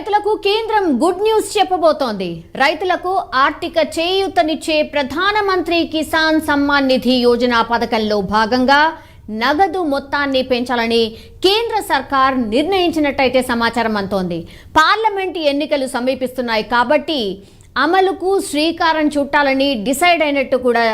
రైతులకు కేంద్రం good news చెప్పబోతోంది. రైతులకు ఆర్థిక చేయూతనిచ్చే ప్రధానమంత్రి కిసాన్ సమ్మాన్ నిధి యోజన పథకంలో భాగంగా నగదు మొత్తాన్ని పెంచాలని కేంద్ర సర్కార్ నిర్ణయించినట్టయితే సమాచారం అంతోంది పార్లమెంట్ ఎన్నికలు సమీపిస్తున్నాయి కాబట్టి అమలుకు శ్రీకారం చుట్టాలని డిసైడ్ అయినట్టు కూడా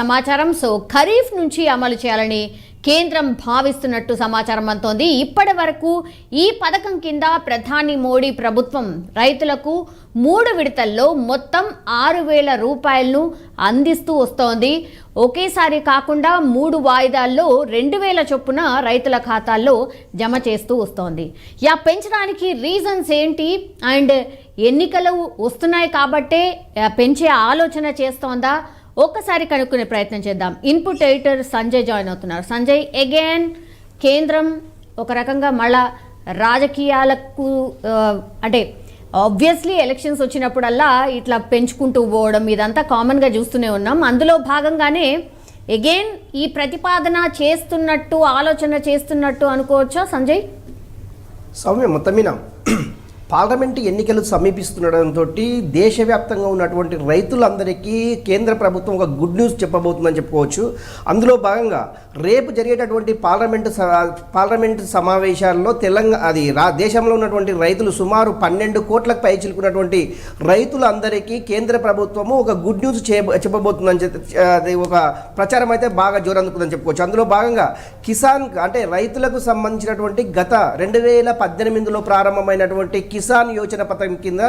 సమాచారం. సో ఖరీఫ్ నుంచి అమలు చేయాలని కేంద్రం భావిస్తున్నట్టు సమాచారం అంతోంది ఇప్పటి వరకు ఈ పథకం కింద ప్రధాని మోడీ ప్రభుత్వం రైతులకు మూడు విడతల్లో మొత్తం ఆరు వేల రూపాయలను అందిస్తూ వస్తోంది. ఒకేసారి కాకుండా మూడు వాయిదాల్లో రెండు వేల చొప్పున రైతుల ఖాతాల్లో జమ చేస్తూ వస్తోంది. యా పెంచడానికి రీజన్స్ ఏంటి? అండ్ ఎన్నికలు వస్తున్నాయి కాబట్టే పెంచే ఆలోచన చేస్తోందా? ఒక్కసారి కనుక్కునే ప్రయత్నం చేద్దాం. ఇన్పుట్ ఎడిటర్ సంజయ్ జాయిన్ అవుతున్నారు. సంజయ్ అగైన్ కేంద్రం ఒక రకంగా మళ్ళా రాజకీయాలకు అంటే ఆబ్వియస్లీ ఎలక్షన్స్ వచ్చినప్పుడల్లా ఇట్లా పెంచుకుంటూ పోవడం ఇదంతా కామన్గా చూస్తూనే ఉన్నాం. అందులో భాగంగానే అగైన్ ఈ ప్రతిపాదన చేస్తున్నట్టు ఆలోచన చేస్తున్నట్టు అనుకోవచ్చా సంజయ్? సౌమ్య మొత్తం మీద పార్లమెంటు ఎన్నికలు సమీపిస్తుండడంతో దేశవ్యాప్తంగా ఉన్నటువంటి రైతులందరికీ కేంద్ర ప్రభుత్వం ఒక గుడ్ న్యూస్ చెప్పబోతుందని చెప్పుకోవచ్చు. అందులో భాగంగా రేపు జరిగేటటువంటి పార్లమెంటు స- పార్లమెంటు సమావేశాల్లో తెలంగాణ అది రా దేశంలో ఉన్నటువంటి రైతులు సుమారు పన్నెండు కోట్లకు పై చిలుకున్నటువంటి రైతులందరికీ కేంద్ర ప్రభుత్వము ఒక గుడ్ న్యూస్ చే చెప్పబోతుందని అది ఒక ప్రచారం అయితే బాగా జోరందుకుందని చెప్పుకోవచ్చు. అందులో భాగంగా కిసాన్ అంటే రైతులకు సంబంధించినటువంటి గత రెండు వేల పద్దెనిమిదిలో ప్రారంభమైనటువంటి కిసాన్ యోజన పథకం కింద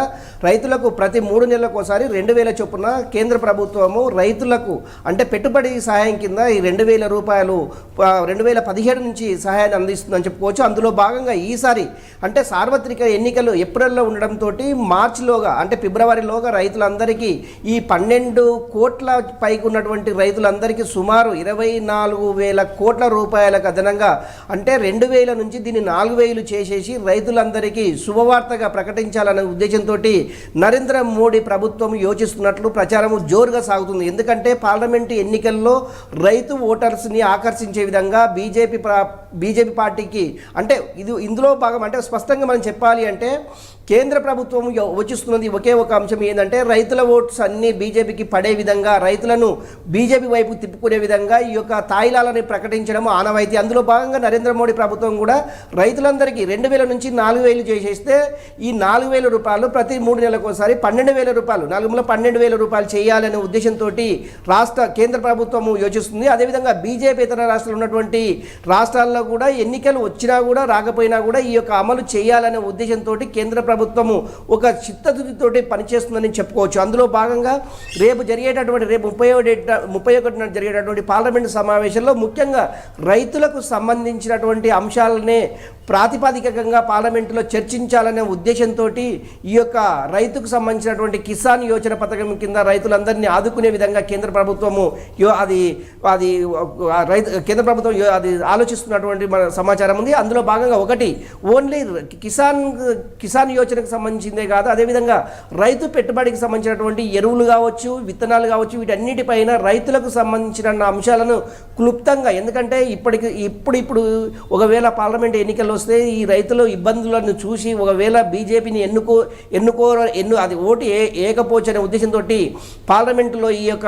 రైతులకు ప్రతి మూడు నెలలకు ఒకసారి రెండు వేల చొప్పున కేంద్ర ప్రభుత్వము రైతులకు అంటే పెట్టుబడి సహాయం కింద ఈ రెండు వేల రూపాయలు రెండు వేల పదిహేడు నుంచి సహాయాన్ని అందిస్తుందని చెప్పుకోవచ్చు. అందులో భాగంగా ఈసారి అంటే సార్వత్రిక ఎన్నికలు ఏప్రిల్లో ఉండడంతో మార్చిలోగా అంటే ఫిబ్రవరిలోగా రైతులందరికీ ఈ పన్నెండు కోట్ల పైకి ఉన్నటువంటి రైతులందరికీ సుమారు ఇరవై నాలుగు వేల కోట్ల రూపాయలకు అదనంగా అంటే రెండు వేల నుంచి దీన్ని నాలుగు వేలు చేసేసి రైతులందరికీ శుభవార్త శుభవార్తగా ప్రకటించాలనే ఉద్దేశంతో నరేంద్ర మోడీ ప్రభుత్వం యోచిస్తున్నట్లు ప్రచారం జోరుగా సాగుతుంది. ఎందుకంటే పార్లమెంటు ఎన్నికల్లో రైతు ఓటర్స్ని ఆకర్షించే విధంగా బీజేపీ బీజేపీ పార్టీకి అంటే ఇది ఇందులో భాగం అంటే స్పష్టంగా మనం చెప్పాలి అంటే కేంద్ర ప్రభుత్వం యో- యోచిస్తున్నది ఒకే ఒక అంశం ఏంటంటే రైతుల ఓట్స్ అన్ని బీజేపీకి పడే విధంగా రైతులను బీజేపీ వైపు తిప్పుకునే విధంగా ఈ యొక్క తాయిలాలని ప్రకటించడం ఆనవాయితీ. అందులో భాగంగా నరేంద్ర మోడీ ప్రభుత్వం కూడా రైతులందరికీ రెండు వేల నుంచి నాలుగు వేలు చేసేస్తే ఈ నాలుగు వేల రూపాయలు ప్రతి మూడు నెలలకు ఒకసారి పన్నెండు వేల రూపాయలు నాలుగులో పన్నెండు వేల రూపాయలు చేయాలనే ఉద్దేశంతో రాష్ట్ర కేంద్ర ప్రభుత్వము యోచిస్తుంది. అదేవిధంగా బీజేపీ ఇతర రాష్ట్రాలు ఉన్నటువంటి రాష్ట్రాల్లో కూడా ఎన్నికలు వచ్చినా కూడా రాకపోయినా కూడా ఈ యొక్క అమలు చేయాలనే ఉద్దేశంతో కేంద్ర ప్రభుత్వం ప్రభుత్వము ఒక చిత్తశుద్ధితోటి పనిచేస్తుందని చెప్పుకోవచ్చు. అందులో భాగంగా రేపు జరిగేటటువంటి రేపు ముప్పై ఒకటి ముప్పై ఒకటిన జరిగేటటువంటి పార్లమెంటు సమావేశంలో ముఖ్యంగా రైతులకు సంబంధించినటువంటి అంశాలనే ప్రాతిపాదికంగా పార్లమెంటులో చర్చించాలనే ఉద్దేశంతో ఈ యొక్క రైతుకు సంబంధించినటువంటి కిసాన్ యోజన పథకం కింద రైతులందరినీ ఆదుకునే విధంగా కేంద్ర ప్రభుత్వము యో అది అది రైతు కేంద్ర ప్రభుత్వం అది ఆలోచిస్తున్నటువంటి మన సమాచారం ఉంది. అందులో భాగంగా ఒకటి ఓన్లీ కిసాన్ కిసాన్ యోజన ఆలోచనకు సంబంధించిందే కాదు. అదేవిధంగా రైతు పెట్టుబడికి సంబంధించినటువంటి ఎరువులు కావచ్చు విత్తనాలు కావచ్చు వీటన్నిటిపైన రైతులకు సంబంధించిన అంశాలను క్లుప్తంగా ఎందుకంటే ఇప్పటికి ఇప్పుడు ఇప్పుడు ఒకవేళ పార్లమెంట్ ఎన్నికలు వస్తే ఈ రైతుల ఇబ్బందులను చూసి ఒకవేళ బీజేపీని ఎన్నుకో ఎన్నుకో ఎన్ను అది ఓటు ఏ ఏకపోవచ్చు అనే ఉద్దేశంతో పార్లమెంటులో ఈ యొక్క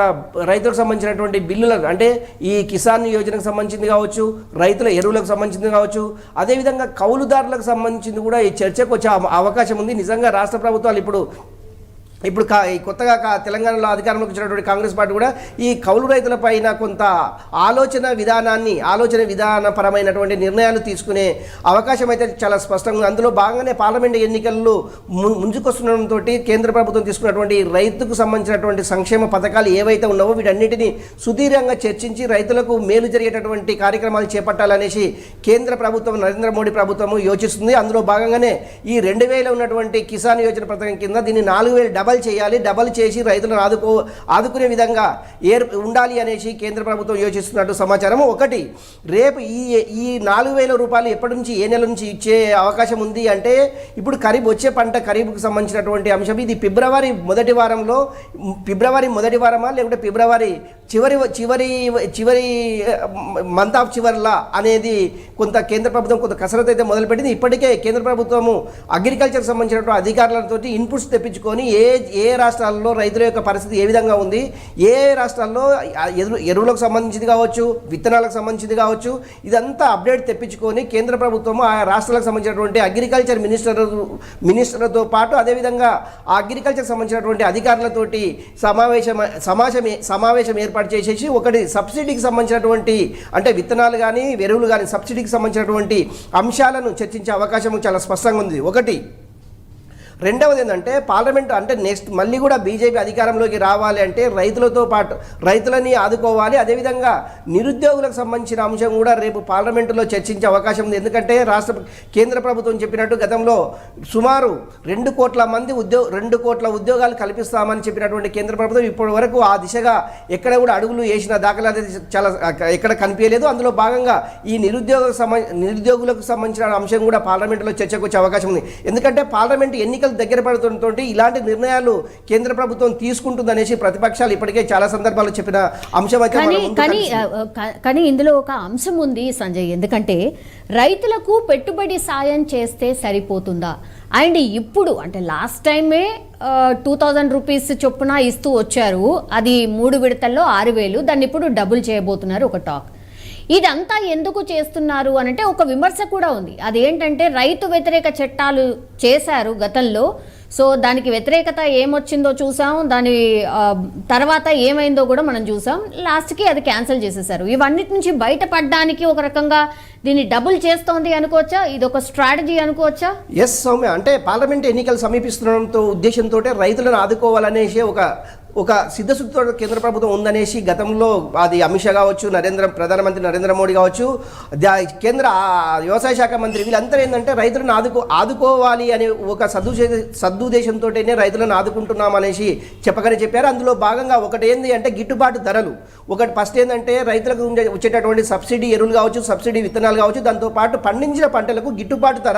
రైతులకు సంబంధించినటువంటి బిల్లులను అంటే ఈ కిసాన్ యోజనకు సంబంధించింది కావచ్చు రైతుల ఎరువులకు సంబంధించింది కావచ్చు అదేవిధంగా కౌలుదారులకు సంబంధించింది కూడా ఈ చర్చకు వచ్చే అవకాశం అవకాశం ఉంది. నిజంగా రాష్ట్ర ప్రభుత్వాలు ఇప్పుడు ఇప్పుడు కా ఈ కొత్తగా కా తెలంగాణలో అధికారంలోకి వచ్చినటువంటి కాంగ్రెస్ పార్టీ కూడా ఈ కౌలు రైతుల పైన కొంత ఆలోచన విధానాన్ని ఆలోచన విధానపరమైనటువంటి నిర్ణయాలు తీసుకునే అవకాశం అయితే చాలా స్పష్టంగా ఉంది. అందులో భాగంగానే పార్లమెంట్ ఎన్నికల్లో ముందుకొస్తుండటంతో కేంద్ర ప్రభుత్వం తీసుకున్నటువంటి రైతుకు సంబంధించినటువంటి సంక్షేమ పథకాలు ఏవైతే ఉన్నావో వీటన్నిటిని సుదీర్ఘంగా చర్చించి రైతులకు మేలు జరిగేటటువంటి కార్యక్రమాలు చేపట్టాలనేసి కేంద్ర ప్రభుత్వం నరేంద్ర మోడీ ప్రభుత్వము యోచిస్తుంది. అందులో భాగంగానే ఈ రెండు వేల ఉన్నటువంటి కిసాన్ యోజన పథకం కింద దీన్ని నాలుగు వేల డబల్ చేయాలి డబల్ చేసి రైతులను ఆదుకో ఆదుకునే విధంగా ఏర్ ఉండాలి అనేసి కేంద్ర ప్రభుత్వం యోచిస్తున్నట్టు సమాచారం. ఒకటి రేపు ఈ ఈ నాలుగు వేల రూపాయలు ఎప్పటి నుంచి ఏ నెల నుంచి ఇచ్చే అవకాశం ఉంది అంటే ఇప్పుడు ఖరీఫ్ వచ్చే పంట ఖరీఫ్కు సంబంధించినటువంటి అంశం. ఇది ఫిబ్రవరి మొదటి వారంలో ఫిబ్రవరి మొదటి వారమా లేకుంటే ఫిబ్రవరి చివరి చివరి చివరి మంత్ ఆఫ్ చివర్లా అనేది కొంత కేంద్ర ప్రభుత్వం కొంత కసరత్తు అయితే మొదలుపెట్టింది. ఇప్పటికే కేంద్ర ప్రభుత్వము అగ్రికల్చర్ సంబంధించినటువంటి అధికారులతో ఇన్పుట్స్ తెప్పించుకొని ఏ ఏ రాష్ట్రాల్లో రైతుల యొక్క పరిస్థితి ఏ విధంగా ఉంది? ఏ రాష్ట్రాల్లో ఆ ఎరువులకు సంబంధించింది కావచ్చు విత్తనాలకు సంబంధించింది కావచ్చు ఇదంతా అప్డేట్ తెప్పించుకొని కేంద్ర ప్రభుత్వం ఆ రాష్ట్రాలకు సంబంధించినటువంటి అగ్రికల్చర్ మినిస్టర్ మినిస్టర్లతో పాటు అదేవిధంగా ఆ అగ్రికల్చర్ సంబంధించినటువంటి అధికారులతోటి సమావేశం సమావేశం సమావేశం ఏర్పాటు చేసేసి ఒకటి సబ్సిడీకి సంబంధించినటువంటి అంటే విత్తనాలు కానీ ఎరువులు కానీ సబ్సిడీకి సంబంధించినటువంటి అంశాలను చర్చించే అవకాశం చాలా స్పష్టంగా ఉంది. ఒకటి రెండవది ఏంటంటే పార్లమెంట్ అంటే నెక్స్ట్ మళ్ళీ కూడా బీజేపీ అధికారంలోకి రావాలి అంటే రైతులతో పాటు రైతులని ఆదుకోవాలి. అదేవిధంగా నిరుద్యోగులకు సంబంధించిన అంశం కూడా రేపు పార్లమెంటులో చర్చించే అవకాశం ఉంది. ఎందుకంటే రాష్ట్ర కేంద్ర ప్రభుత్వం చెప్పినట్టు గతంలో సుమారు రెండు కోట్ల మంది ఉద్యోగ రెండు కోట్ల ఉద్యోగాలు కల్పిస్తామని చెప్పినటువంటి కేంద్ర ప్రభుత్వం ఇప్పటి వరకు ఆ దిశగా ఎక్కడ కూడా అడుగులు వేసిన దాఖలా చాలా ఎక్కడ కనిపించలేదు. అందులో భాగంగా ఈ నిరుద్యోగ సంబంధ నిరుద్యోగులకు సంబంధించిన అంశం కూడా పార్లమెంటులో చర్చకు వచ్చే అవకాశం ఉంది. ఎందుకంటే పార్లమెంట్ ఎన్నికలు దగ్గర పడుతుంటే ఇలాంటి నిర్ణయాలు కేంద్ర ప్రభుత్వం తీసుకుంటుందనేసి ప్రతిపక్షాలు ఇప్పటికే చాలా సందర్భాల్లో చెప్పిన అంశం కానీ కానీ కానీ ఇందులో ఒక అంశం ఉంది సంజయ్. ఎందుకంటే రైతులకు పెట్టుబడి సాయం చేస్తే సరిపోతుందా? అండ్ ఇప్పుడు అంటే లాస్ట్ టైమే టూ థౌజండ్ రూపీస్ చొప్పున ఇస్తూ వచ్చారు. అది మూడు విడతల్లో ఆరు వేలు. దాన్ని ఇప్పుడు డబుల్ చేయబోతున్నారు ఒక టాక్. ఇదంతా ఎందుకు చేస్తున్నారు అని అంటే ఒక విమర్శ కూడా ఉంది. అదేంటంటే రైతు వ్యతిరేక చట్టాలు చేశారు గతంలో. సో దానికి వ్యతిరేకత ఏమొచ్చిందో చూసాం. దాని తర్వాత ఏమైందో కూడా మనం చూసాం. లాస్ట్కి అది క్యాన్సిల్ చేసేసారు. ఇవన్నిటి నుంచి బయటపడడానికి ఒక రకంగా దీన్ని డబుల్ చేస్తోంది అనుకోవచ్చా? ఇది ఒక స్ట్రాటజీ అనుకోవచ్చా? ఎస్ సౌమ్య. అంటే పార్లమెంట్ ఎన్నికలు సమీపిస్తుండడంతో ఉద్దేశంతో రైతులను ఆదుకోవాలనేసి ఒక ఒక సిద్ధశుద్ధితో కేంద్ర ప్రభుత్వం ఉందనేసి గతంలో అది అమిత్ షా కావచ్చు నరేంద్ర ప్రధానమంత్రి నరేంద్ర మోడీ కావచ్చు దా- కేంద్ర వ్యవసాయ శాఖ మంత్రి వీళ్ళంతా ఏంటంటే రైతులను ఆదుకో ఆదుకోవాలి అనే ఒక సద్దు సదుద్దేశంతోనే రైతులను ఆదుకుంటున్నాం అనేసి చెప్పకనే చెప్పారు. అందులో భాగంగా ఒకటి ఏంది అంటే గిట్టుబాటు ధరలు. ఒకటి ఫస్ట్ ఏంటంటే రైతులకు ఉండే- వచ్చేటటువంటి సబ్సిడీ ఎరువులు కావచ్చు సబ్సిడీ విత్తనాలు కావచ్చు దాంతోపాటు పండించిన పంటలకు గిట్టుబాటు ధర.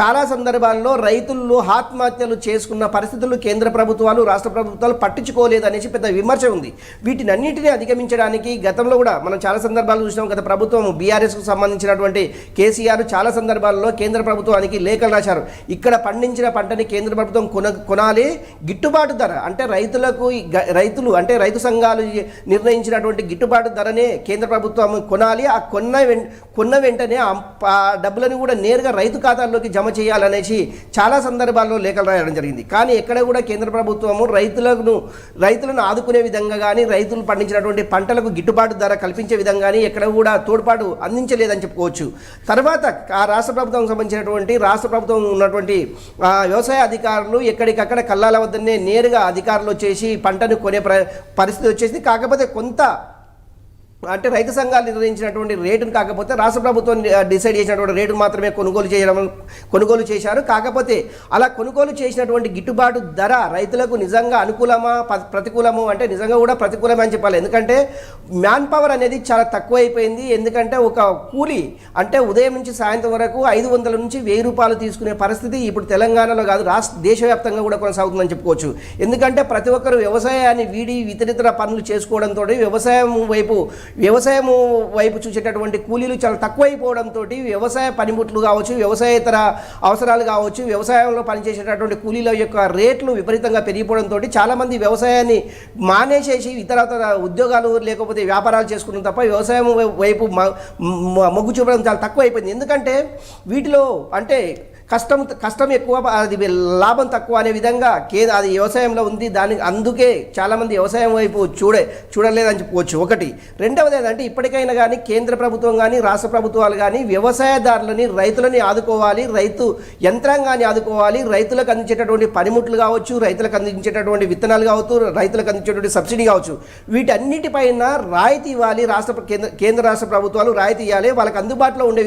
చాలా సందర్భాల్లో రైతులు ఆత్మహత్యలు చేసుకున్న పరిస్థితులు కేంద్ర ప్రభుత్వాలు రాష్ట్ర ప్రభుత్వాలు తీసుకోలేదు అనేసి పెద్ద విమర్శ ఉంది. వీటిని అన్నింటినీ అధిగమించడానికి గతంలో కూడా మనం చాలా సందర్భాలు చూసినాం గత ప్రభుత్వం బీఆర్ఎస్కు సంబంధించినటువంటి కేసీఆర్ చాలా సందర్భాల్లో కేంద్ర ప్రభుత్వానికి లేఖలు రాశారు. ఇక్కడ పండించిన పంటని కేంద్ర ప్రభుత్వం కొన కొనాలి. గిట్టుబాటు ధర అంటే రైతులకు రైతులు అంటే రైతు సంఘాలు నిర్ణయించినటువంటి గిట్టుబాటు ధరనే కేంద్ర ప్రభుత్వం కొనాలి. ఆ కొన్న కొన్న వెంటనే ఆ డబ్బులను కూడా నేరుగా రైతు ఖాతాల్లోకి జమ చేయాలనేసి చాలా సందర్భాల్లో లేఖలు రాయడం జరిగింది. కానీ ఎక్కడ కూడా కేంద్ర ప్రభుత్వము రైతులను రైతులను ఆదుకునే విధంగా కానీ రైతులు పండించినటువంటి పంటలకు గిట్టుబాటు ధర కల్పించే విధంగా కానీ ఎక్కడ కూడా తోడ్పాటు అందించలేదని చెప్పుకోవచ్చు. తర్వాత ఆ రాష్ట్ర ప్రభుత్వం సంబంధించినటువంటి రాష్ట్ర ప్రభుత్వం ఉన్నటువంటి వ్యవసాయ అధికారులు ఎక్కడికక్కడ కల్లాల వద్దనే నేరుగా అధికారులు వచ్చేసి పంటను కొనే ప్ర పరిస్థితి వచ్చేసింది. కాకపోతే కొంత అంటే రైతు సంఘాలు నిర్ణయించినటువంటి రేటును కాకపోతే రాష్ట్ర ప్రభుత్వం డిసైడ్ చేసినటువంటి రేటు మాత్రమే కొనుగోలు చేయడం కొనుగోలు చేశారు. కాకపోతే అలా కొనుగోలు చేసినటువంటి గిట్టుబాటు ధర రైతులకు నిజంగా అనుకూలమా ప- ప్రతికూలము? అంటే నిజంగా కూడా ప్రతికూలమే అని చెప్పాలి. ఎందుకంటే మ్యాన్ పవర్ అనేది చాలా తక్కువైపోయింది. ఎందుకంటే ఒక కూలి అంటే ఉదయం నుంచి సాయంత్రం వరకు ఐదు వందల నుంచి వెయ్యి రూపాయలు తీసుకునే పరిస్థితి ఇప్పుడు తెలంగాణలో కాదు రాష్ట్ర దేశవ్యాప్తంగా కూడా కొనసాగుతుందని చెప్పుకోవచ్చు. ఎందుకంటే ప్రతి ఒక్కరు వ్యవసాయాన్ని వీడి ఇతరితర పనులు చేసుకోవడంతో వ్యవసాయం వైపు వ్యవసాయం వైపు చూసేటటువంటి కూలీలు చాలా తక్కువైపోవడంతో వ్యవసాయ పనిముట్లు కావచ్చు వ్యవసాయేతర అవసరాలు కావచ్చు వ్యవసాయంలో పనిచేసేటటువంటి కూలీల యొక్క రేట్లు విపరీతంగా పెరిగిపోవడంతో చాలామంది వ్యవసాయాన్ని మానేసేసి ఇతరతర ఉద్యోగాలు లేకపోతే వ్యాపారాలు చేసుకున్న తప్ప వ్యవసాయం వైపు మొగ్గు చూపడం చాలా తక్కువ అయిపోయింది ఎందుకంటే వీటిలో అంటే కష్టం కష్టం ఎక్కువ అది లాభం తక్కువ అనే విధంగా కే అది వ్యవసాయంలో ఉంది. దానికి అందుకే చాలామంది వ్యవసాయం వైపు చూడే చూడలేదని చెప్పుకోవచ్చు. ఒకటి. రెండవది ఏంటంటే ఇప్పటికైనా కానీ కేంద్ర ప్రభుత్వం కానీ రాష్ట్ర ప్రభుత్వాలు కానీ వ్యవసాయదారులని రైతులని ఆదుకోవాలి. రైతు యంత్రాంగాన్ని ఆదుకోవాలి. రైతులకు అందించేటటువంటి పనిముట్లు కావచ్చు రైతులకు అందించేటటువంటి విత్తనాలు కావచ్చు రైతులకు అందించేటువంటి సబ్సిడీ కావచ్చు. వీటన్నిటిపైన రాయితీ ఇవ్వాలి. రాష్ట్ర కేంద్ర కేంద్ర రాష్ట్ర ప్రభుత్వాలు రాయితీ ఇవ్వాలి వాళ్ళకి అందుబాటులో ఉండే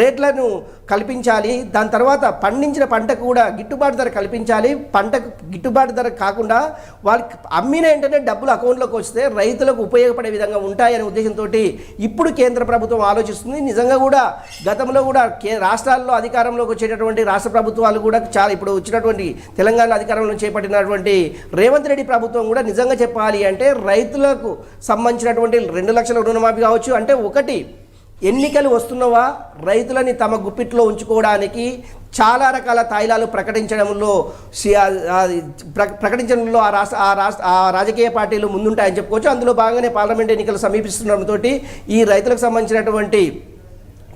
రేట్లను కల్పించాలి. దాని తర్వాత తర్వాత పండించిన పంటకు కూడా గిట్టుబాటు ధర కల్పించాలి. పంటకు గిట్టుబాటు ధర కాకుండా వాళ్ళకి అమ్మిన వెంటనే డబ్బులు అకౌంట్లోకి వస్తే రైతులకు ఉపయోగపడే విధంగా ఉంటాయనే ఉద్దేశంతో ఇప్పుడు కేంద్ర ప్రభుత్వం ఆలోచిస్తుంది. నిజంగా కూడా గతంలో కూడా కే రాష్ట్రాల్లో అధికారంలోకి వచ్చేటటువంటి రాష్ట్ర ప్రభుత్వాలు కూడా చాలా ఇప్పుడు వచ్చినటువంటి తెలంగాణ అధికారంలో చేపట్టినటువంటి రేవంత్ రెడ్డి ప్రభుత్వం కూడా నిజంగా చెప్పాలి అంటే రైతులకు సంబంధించినటువంటి రెండు లక్షల రుణమాఫీ కావచ్చు. అంటే ఒకటి ఎన్నికలు వస్తున్నవా? రైతులని తమ గుప్పిట్లో ఉంచుకోవడానికి చాలా రకాల తాయిలాలు ప్రకటించడంలో ప్రకటించడంలో ఆ రాష్ట్ర ఆ రాష్ట్ర ఆ రాజకీయ పార్టీలు ముందుంటాయని చెప్పుకోవచ్చు. అందులో భాగంగానే పార్లమెంట్ ఎన్నికలు సమీపిస్తుండటంతో ఈ రైతులకు సంబంధించినటువంటి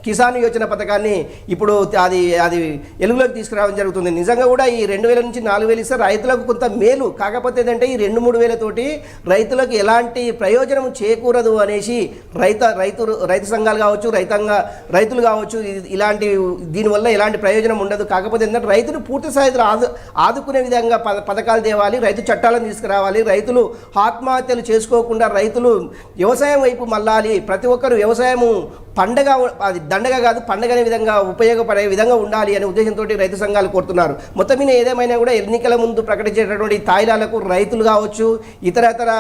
కిసాన్ యోజన పథకాన్ని ఇప్పుడు అది అది వెలుగులోకి తీసుకురావడం జరుగుతుంది. నిజంగా కూడా ఈ రెండు వేల నుంచి నాలుగు వేలు ఇస్తే రైతులకు కొంత మేలు. కాకపోతే ఏంటంటే ఈ రెండు మూడు వేలతోటి రైతులకు ఎలాంటి ప్రయోజనం చేకూరదు అనేసి రైత రైతు రైతు సంఘాలు కావచ్చు రైతాంగ రైతులు కావచ్చు ఇలాంటి దీనివల్ల ఎలాంటి ప్రయోజనం ఉండదు. కాకపోతే ఏంటంటే రైతులు పూర్తి స్థాయిలో ఆదు ఆదుకునే విధంగా పద పథకాలు తేవాలి రైతు చట్టాలను తీసుకురావాలి రైతులు ఆత్మహత్యలు చేసుకోకుండా రైతులు వ్యవసాయం వైపు మళ్ళాలి. ప్రతి ఒక్కరు వ్యవసాయము పండగ అది దండగ కాదు పండగ అనే విధంగా ఉపయోగపడే విధంగా ఉండాలి అనే ఉద్దేశంతో రైతు సంఘాలు కోరుతున్నారు. మొత్తం మీద ఏదేమైనా కూడా ఎన్నికల ముందు ప్రకటించేటటువంటి తాయిలాలకు రైతులు కావచ్చు ఇతర ఇతర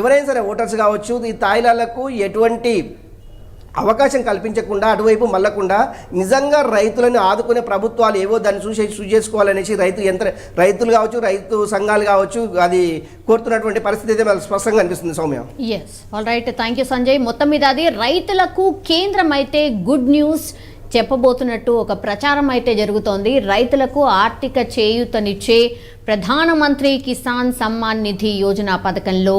ఎవరైనా సరే ఓటర్స్ కావచ్చు ఈ తాయిలాలకు ఎటువంటి అవకాశం కల్పించకుండా అటువైపు మళ్ళకుండా నిజంగా రైతులను ఆదుకునే ప్రభుత్వాలు ఏవో దాన్ని చూసే చూసి చేసుకోవాలనేసి రైతు యంత్ర రైతులు కావచ్చు రైతు సంఘాలు కావచ్చు అది కోరుతున్నటువంటి పరిస్థితి అయితే స్పష్టంగా అనిపిస్తుంది Soumya. Yes all right thank you Sanjay మొత్తం మీద అది రైతులకు కేంద్రం అయితే గుడ్ న్యూస్ చెప్పబోతున్నట్టు ఒక ప్రచారం అయితే జరుగుతోంది. రైతులకు ఆర్థిక చేయూతనిచ్చే ప్రధానమంత్రి కిసాన్ సమ్మాన్ నిధి యోజన పథకంలో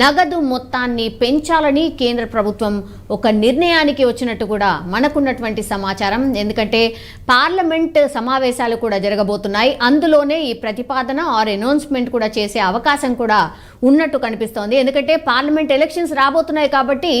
నగదు మొత్తాన్ని పెంచాలని కేంద్ర ప్రభుత్వం ఒక నిర్ణయానికి వచ్చినట్టు కూడా మనకున్నటువంటి సమాచారం. ఎందుకంటే పార్లమెంట్ సమావేశాలు కూడా జరగబోతున్నాయి. అందులోనే ఈ ప్రతిపాదన ఆర్ అనౌన్స్మెంట్ కూడా చేసే అవకాశం కూడా ఉన్నట్టు కనిపిస్తోంది. ఎందుకంటే పార్లమెంట్ ఎలక్షన్స్ రాబోతున్నాయి కాబట్టి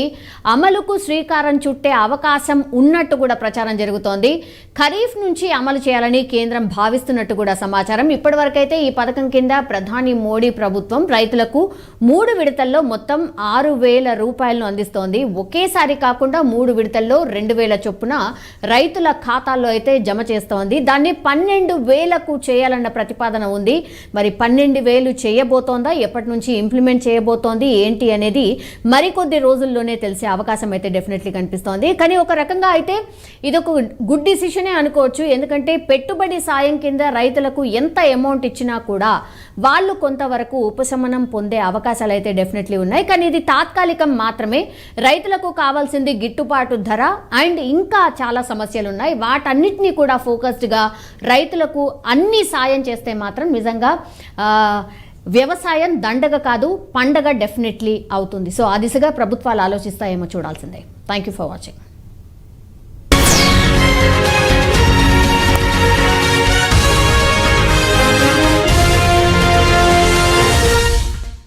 అమలుకు శ్రీకారం చుట్టే అవకాశం ఉన్నట్టు కూడా ప్రచారం జరుగుతోంది. ఖరీఫ్ నుంచి అమలు చేయాలని కేంద్రం భావిస్తున్నట్టు కూడా సమాచారం. ఇప్పటివరకైతే ఈ పథకం కింద ప్రధాని మోడీ ప్రభుత్వం రైతులకు మూడు విడతల్లో మొత్తం ఆరు వేల రూపాయలను అందిస్తోంది. ఒకేసారి కాకుండా మూడు విడతల్లో రెండు వేల చొప్పున రైతుల ఖాతాల్లో అయితే జమ చేస్తోంది. దాన్ని పన్నెండు వేలకు చేయాలన్న ప్రతిపాదన ఉంది. మరి పన్నెండు వేలు చేయబోతోందా? ఎప్పటి నుంచి ఇంప్లిమెంట్ చేయబోతోంది? ఏంటి అనేది మరికొద్ది రోజుల్లోనే తెలిసే అవకాశం అయితే డెఫినెట్లీ కనిపిస్తోంది. కానీ ఒక రకంగా అయితే ఇదొక గుడ్ డిసిషనే అనుకోవచ్చు. ఎందుకంటే పెట్టుబడి సాయం కింద రైతులకు ఎంత అమౌంట్ ఇచ్చినా కూడా వాళ్ళు కొంతవరకు ఉపశమనం పొందే అవకాశాలు అయితే డెఫినెట్లీ ఉన్నాయి. కానీ ఇది తాత్కాలికం మాత్రమే. రైతులకు కావాల్సింది గిట్టుబాటు ధర అండ్ ఇంకా చాలా సమస్యలు ఉన్నాయి వాటన్నిటినీ కూడా ఫోకస్డ్గా రైతులకు అన్ని సాయం చేస్తే మాత్రం నిజంగా వ్యవసాయం దండగ కాదు పండగ డెఫినెట్లీ అవుతుంది. సో ఆ దిశగా ప్రభుత్వాలు ఆలోచిస్తాయేమో చూడాల్సిందే. Thank you for watching